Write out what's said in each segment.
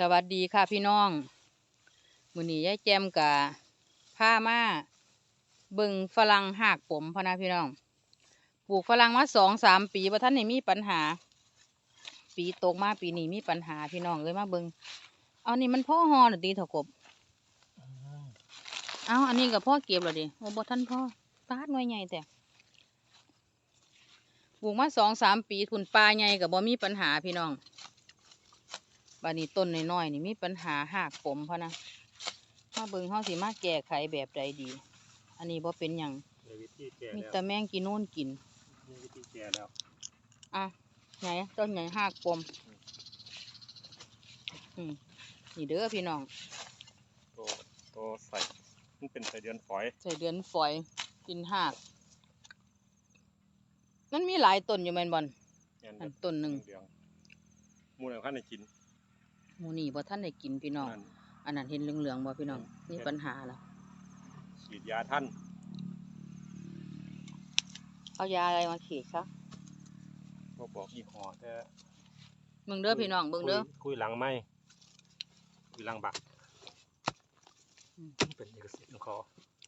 สวัสดีค่ะพี่น้องมื้อนี้ยายแจมกะพามาเบิ่งฝรั่งหากผมพะนะพี่น้อง ปลูกฝรั่งมาสองสามปีบ่ทันได้มีปัญหา ปีตกมาปีนี้มีปัญหาพี่น้องเลยมาเบิ่งเอานี่มันพ่อฮอน่ะตีเถอะกบเอาอันนี้กับพ่อเก็บแล้วดิโอ้บ่ทันพ่อปาดหน่วยใหญ่แต่ปลูกมาสองสามปีทุนปลาใหญ่กับบ่มีปัญหาพี่น้อง บานนี้ต้นน้อยๆนี่มีปัญหาหากผมเพราะนะมาเบิ่งเฮาสิมาแก้ไขแบบใดดี อันนี้บ่เป็นหยังในวิธีแก่มีแล้วแต่แมงกินโน่นกิน ในวิธีแก่แล้วอะไหนต้นไหนหากปมอืมนี่เด้อพี่น้องตัวตัวใส่มันเป็นใส่เดือนฝอยใส่เดือนฝอยกินหากมันมีหลายต้นอยู่แม่นบ่เนี่ยอันต้นหนึ่งเหลืองๆหมูหนึ่งขั้นในกินห มูนี่บ่ท่านได้กินพี่น้อง นั่นอันนั้นเห็นเหลืองๆบ่พี่น้องเห็นมีปัญหาแล้วฉีดยาท่านเอายาอะไรมาฉีดซะบ่บอกยี่ห้อแต่เบิ่งเด้อพี่น้องเบิ่งเด้อ คุยคุยหลังไม่คุยหลังบักอืม เป็นเอกสิทธิ์ของเขา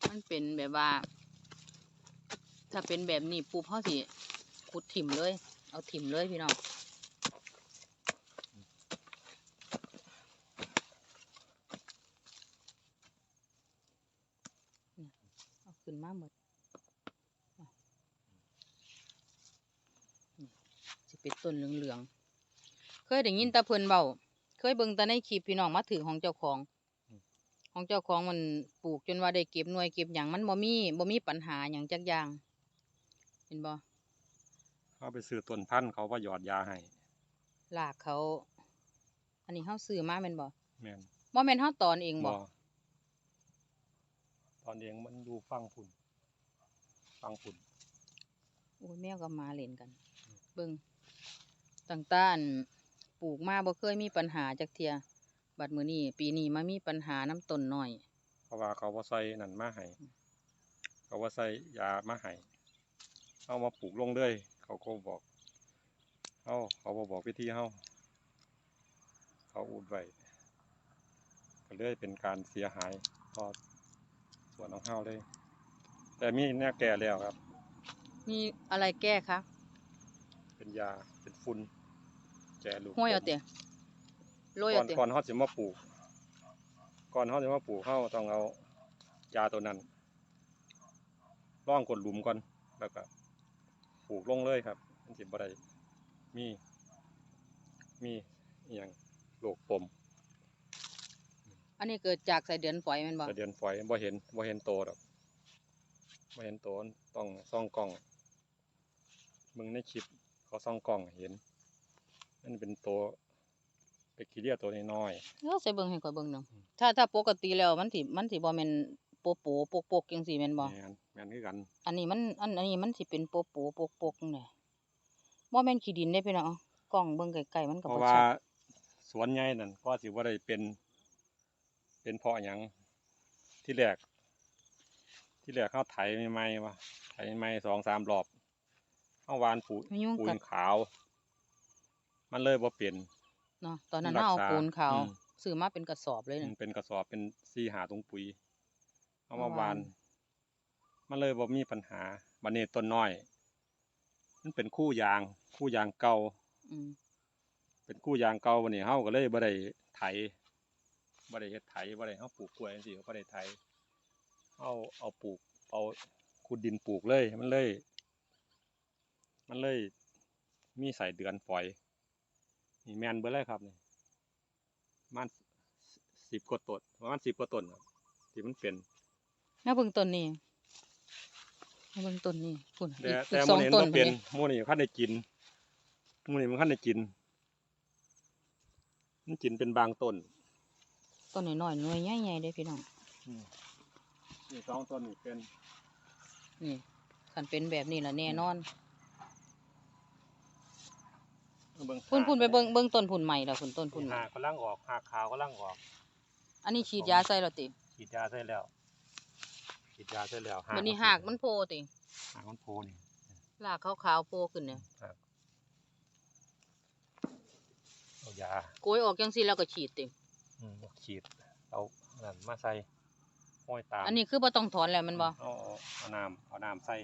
มันเป็นแบบว่า ถ้าเป็นแบบนี้ปุ๊บเขาสิขุดถิ่มเลย เอาถิ่มเลยพี่น้องเนี่ยเอา ขึ้นมาหมดอะนี่สิเป็นต้นเหลืองๆ เคยได้ยินแตาเพิ่นเบาเคยเบิ่งแต่ในคลิปพี่น้องมาถือของเจ้าของ ของเจ้าของมันปลูกจนว่าได้เก็บหน่วยเก็บหยังมันบ่มีบ่มีปัญหาหยังจักอย่าง เห็นบ่เขาไปซื้อต้นพันธุ์เขาว่าหยอดยาให้ลากเขา อันนี้เฮาซื้อมาแม่นบ่แม่นบ่แม่นเฮาตอนเองบ่ต อนเองมันอยู่ฟังฝุ่นฟังฝุ่นโอ้ยแมวกับหมาเล่นกัน เบิ่งต่างๆปลูกมาบ่เคยมีปัญหาจักเทีย บัดมื้อนี้ปีนี้มามีปัญหาน้ำต้นน้อย เพราะว่าเขาว่าใส่นั่นมาให้เขาว่าใส่ยามาให้เอามาปลูกลงเลยเขาก็บอกเขาเขาบอบอกวิธีเขาเขาอุดไว้ก็เลยเป็นการเสียหายต่อ สวนของเฮาเลย แต่มีแน่แก่แล้วครับ มีอะไรแก้คะเป็นยาเป็นฝุ่นแก่ลูกห้วยเอาเตะโรยก่อเอานเตะก่อนเขาจะมาปลูก ก่อนเขาจะมาปลูกเขาต้องเอายาตัวนั้นร่องกดหลุมก่อนแล้วก็ปลูกลงเลยครับมันสิบ่ได้มี มีอหย่างโรคปม อันนี้เกิดจากใส่เดือนฝอยแม่นบ่แต่เดือนฝอยบ่เห็นบ่เห็นโตดอกบ่เห็นโตต้องส่องกล้องมึงในคลิปเขาส่องกล้องเห็นนั่นเป็นโตไปขี้เลียตัวน้อยเออใส่เบิ่งให้ข่อยเบิ่งหนึงอืมถ้าถ้าปกติแล้วมันสิมันสิบ่แม่นโปโปโปกโปกจังซี่แม่นๆบ่ แม่นแม่นคือกันอันนี้มันอันอันนี้มันสิเป็นโปโปโปกโปกนี่บ่แม่นขี้ดินได้พี่น้องเอากล้องเบิ่งไกลๆมันก็เพบ่ราะว่าชัดสวนใหญ่นั่นก็สิว่าได้เป็น เป็นเพราะหยังที่แรก ที่แรกเขาไถใหม่ๆว่าไถใหม่สองสามรอบเขาหวานปุ๋ยมันยุ่งปูกันนขาว มันเลยบ่เปลี่ยน เนาะตอนนั้นรักเราเอาษาปูนขาวอืม ซื้อมาเป็นกระสอบเลยมันน่ะเป็นกระสอบเป็นซีหาถุงปุ๋ยเอามาเอาหหวาวาน น มันเลยบ่มีปัญหาบันนี้ต้นน้อย มันเป็นคู่ยาง คู่ยางเก่า อืมเป็นคู่ยางเก่าวันนี้เฮาก็เลยบ่ได้ไถ บ่ได้เฮ็ดไถบ่ได้เฮาปลูกกล้วยจังซี่ก็บ่ได้ไถเฮาเอาปลูก เอาขุดดินปลูกเลย มันเลย มันเลย มีสายเดือนฝอยนี่แม่นเบิดเลยครับนี่ประมัน10กว่าต้นประมาณ10กว่าต้นครับที่มันเป็นแล้วเบิ่งต้นนี้แล้วเบิ่งต้นนี้พุ่นแต่อีกแต่อีกหสมื้องนี้ต้มันนเป็นพุ่นหมื้นี้คันได้กินหมื้นี้มันคันได้กินมันกินเป็นบางต้น ต้นน้อยๆหน่วยใหญ่ๆเด้พี่น้องนี่สองต้นนี่เป็น นี่คันเป็นแบบนี้ล่ะแน่นอนเบิ่งพุ่นหากพุ่นไปเบิ่งเบิ่งต้นพุ่นใหม่แล้วพุ่นต้นพุ่นใหม่หากำลังออกหากขาวกำลังออก อันนี้ฉีดยาใส่แล้วติฉีดยาใส่แล้วฉีดยาใส่แล้วบัดนี้หากมันโพติหากมันโพนี่รากขาวๆโพขึ้นเนี่ยครับเอายาโกยออกจังซี่แล้วก็ฉีดติ อืมฉีดเอานั่นมาใส่ห้อยตามอันนี้คือบ่ต้องถอนแล้วแมันบ่เอาเอาเอาน้ำเอาน้ำใส่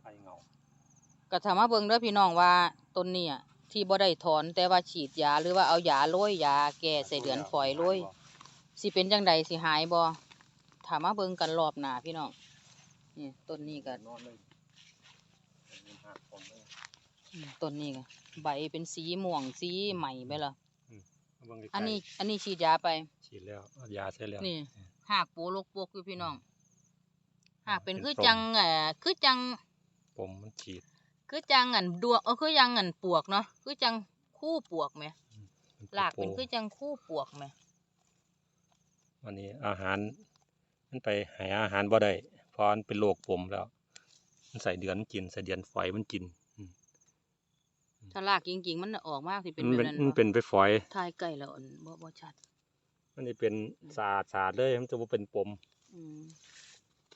ใส่เงาก็ถามมาเบิ่งเด้อพี่น้องว่าต้นนี้อะที่บ่ได้ถอนแต่ว่าฉีดยาหรือว่าเอายาโรยยาแก้ใส่เดือนฝอยโรยสิเป็นจังใดสิหายบ่ถามมาเบิ่งกันรอบหน้าพี่น้องนี่ต้นนี้ก็นอนเลยมันหักผมเลยอืมต้นนี้ก็ใบเป็นสีม่วงสีใหม่ไปแล้ว เอาเบิ่งใกล้ๆอันนี้ อันนี้ฉีดยาไป ฉีดแล้วเอายาใส่แล้วนี่ หากโปโลกโปกอยู่พี่น้อง หากเป็นเป็นคือปมจังเอ่อคือจัง ผมมันฉีด คือจังอันดวงเออคือจังอันปวกเนาะคือจังคู่ปวกไหมมันหลากเป็นโปคือจังคู่ปวกไหมอันนี้อาหาร มันไปหาอาหารบ่ได้เพราะมันเป็นโรคผมแล้ว มันใส่เดือนมันกินใส่เดือนฝอยมันกินอืม ถ้าลากจริงๆ มันออกมากสิเป็นมันแบบเป็นนั้นมันบ่เป็นไปฝอยทายใกล้แล้วอันบ่บ่ชัด มันนี่เป็นสาดสาดเลยมันจะบ่เป็นปมอืม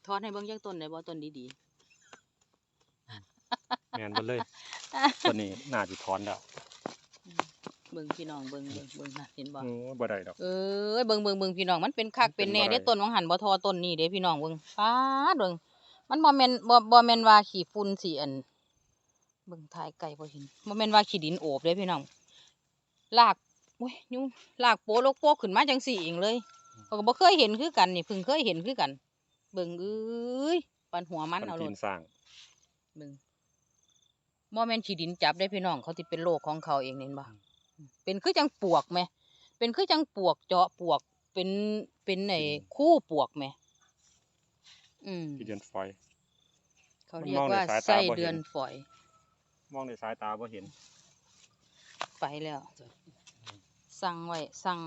ทอดให้เบิ่งจักต้นได้บ่ต้นดีแม่นบ่เลยๆตัวนี้น่าสิถอนแล้วเบิ่งพี่น้องเบิ่งเบิ่งเบิ่งนะเห็นบ่โอ้บ่ได้ดอกเอ้ยเบิ่งเบิ่งเบิ่งพี่น้องมันเป็นคักมันเป็เป็นนแน่บ่ได้เด้ต้นวังหันบ่ทอต้นนี้เด้พี่น้องเบิ่งป๊าดเบิ่งมันบ่แม่นบ่บ่แม่นว่าขี้ฝุ่นสิอัน เบิ่งถ่ายไกลบ่เห็นบ่แม่นว่าขี้ดินโอบเด้พี่น้องลากโอ้ยยุงลากโปโลกโปกขึ้นมาจังสี่เองเลยเขาก็บ่เคยเห็นคือกันนี่เพิ่งเคยเห็นคือกัน เบิ่งเอ้ยปันหัวมันมันเอาโลกิดนสร้างเบิ่งบ่แม่นขี้ดินจับได้พี่น้องเขาสิเป็นโรคของเขาเองเห็นบ่เป็นคือจังปวกไหมเป็นคือจังปวกเจาะปวกเป็นเป็นไอ้คู่ปวกไหมอืมที่เดือนฝอยเขาเรียกว่ามันมองด้วยสายตาไส้บ่เห็นเดือนฝอย มองด้วยสายตาบ่เห็น ไปแล้ว สั่งไว้สั่ง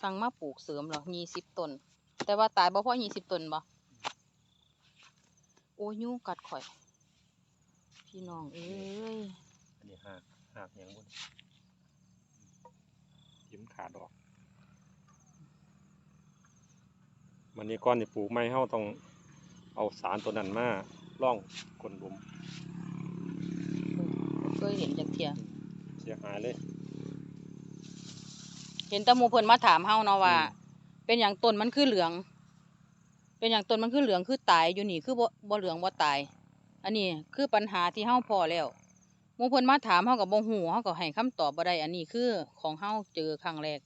สั่งมาปลูกเสริมหรอยี่สิบต้น แต่ว่าตายบ่พอยี่สิบต้นบ่โอ้ยยุงกัดข่อย พี่น้องเอ้ย อันนี้หักหักหยังบ่นี่ทิ่มขาดออกมันนี้ก่อนสิปลูกไม้เฮาต้องเอาสารตัวนั้นมาล่องกลนหลุมบ่ เคยเห็นจักเทียเสียหายเลย เห็นแตะมูเพิ่นมาถามเฮาเนาะว่า อืมเป็นอย่างต้นมันคือเหลือง เป็นอย่างต้นมันคือเหลืองคือตายอยู่นี่คือบ่บ่เหลืองบ่ตาย อันนี้คือปัญหาที่เฮาพอแล้วหมู่เพิ่นมาถามเฮาก็บ่ฮู้เฮาก็ให้คำตอบบ่ได้ อันนี้คือของเฮาเจอครั้งแรก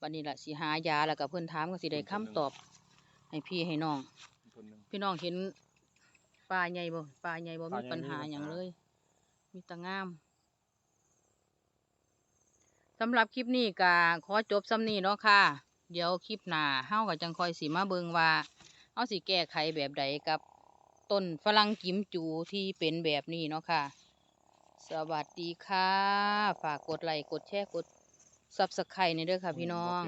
บัดนี้ล่ะสิหายาแล้วก็เพิ่นถามก็สิได้คำตอบ ให้พี่ให้น้องต้นหนึ่งพี่น้องเห็นปลาใหญ่บ่ปลาใหญ่บ่ปลามีใหญ่ปัญหามีปัญหาหยังเลย มีแตะงามสำหรับคลิปนี้ก็ขอจบซ้ำนี้เนาะค่ะ เดี๋ยวคลิปหน้าเฮาก็จังคอยสิมาเบิงว่าเฮาสิแก้ไขแบบใดกับต้นฝรั่งกิมจูที่เป็นแบบนี้เนาะค่ะ สวัสดีค่ะ ฝากกดไลค์กดแชร์กด Subscribe ในเด้อค่ะพี่น้อง